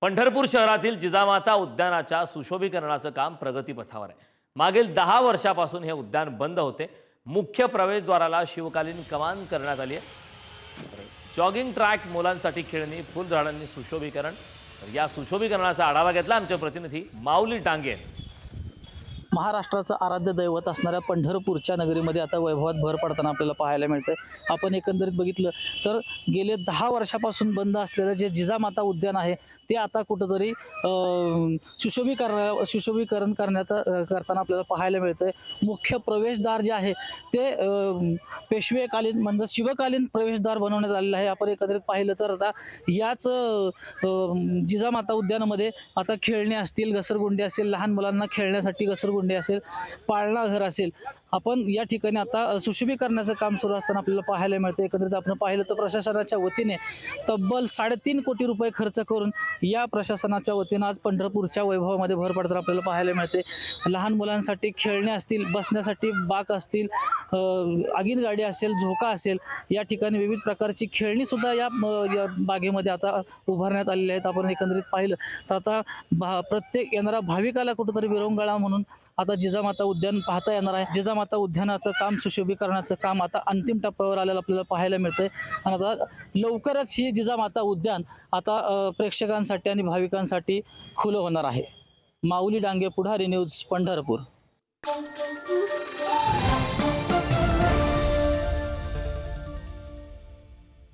पंढरपूर शहरातील जिजामाता उद्यानाच्या सुशोभीकरणाचं काम प्रगतीपथावर आहे. मागील दहा वर्षापासून हे उद्यान बंद होते. मुख्य प्रवेशद्वाराला शिवकालीन कमान करण्यात आली आहे. जॉगिंग ट्रॅक मुलांसाठी खेळणी फुलझाडांनी सुशोभीकरण. या सुशोभीकरणाचा आढावा घेतला आमचे प्रतिनिधी माऊली टांगे. यांनी. महाराष्ट्राचं आराध्य दैवत असणाऱ्या पंढरपूरच्या नगरीमध्ये आता वैभवात भर पडताना आपल्याला पाहायला मिळतं आपण एकंदरीत बघितलं तर गेले दहा वर्षापासून बंद असलेलं जे जिजामाता उद्यान आहे ते आता कुठंतरी सुशोभीकरण सुशोभीकरण करण्यात करताना आपल्याला पाहायला मिळतंय. मुख्य प्रवेशद्वार जे आहे ते पेशवेकालीन म्हणजे शिवकालीन प्रवेशद्वार बनवण्यात आलेलं आहे. आपण एकंदरीत पाहिलं तर आता याच जिजामाता उद्यानामध्ये आता खेळणे असतील घसरगुंडी असतील लहान मुलांना खेळण्यासाठी घसरगुंडी असेल पाळणा घर असेल आपण या ठिकाणी आता सुशोभीकरणाचं काम सुरू असताना आपल्याला पाहायला मिळतं. एकंदरीत आपण पाहिलं तर प्रशासनाच्या वतीने तब्बल साडेतीन कोटी रुपये खर्च करून या प्रशासनाच्या वतीनं आज पंढरपूरच्या वैभवामध्ये भर पडताना आपल्याला पाहायला मिळते. लहान मुलांसाठी खेळणे असतील बसण्यासाठी बाक असतील आगीन गाडी असेल झोका असेल या ठिकाणी विविध प्रकारची खेळणी सुद्धा या बागेमध्ये आता उभारण्यात आलेली आहेत. आपण एकंदरीत पाहिलं तर आता भा प्रत्येक येणाऱ्या भाविकाला कुठंतरी विरंगळा म्हणून आता जिजामाता उद्यान पाहता येणार आहे. जिजामाता उद्यानाचं काम सुशोभीकरणाचं काम आता अंतिम टप्प्यावर आलेलं आपल्याला पाहायला मिळतंय. आणि आता लवकरच ही जिजामाता उद्यान आता प्रेक्षकांसाठी आणि भाविकांसाठी खुलं होणार आहे. माऊली डांगे पुढारी न्यूज पंढरपूर.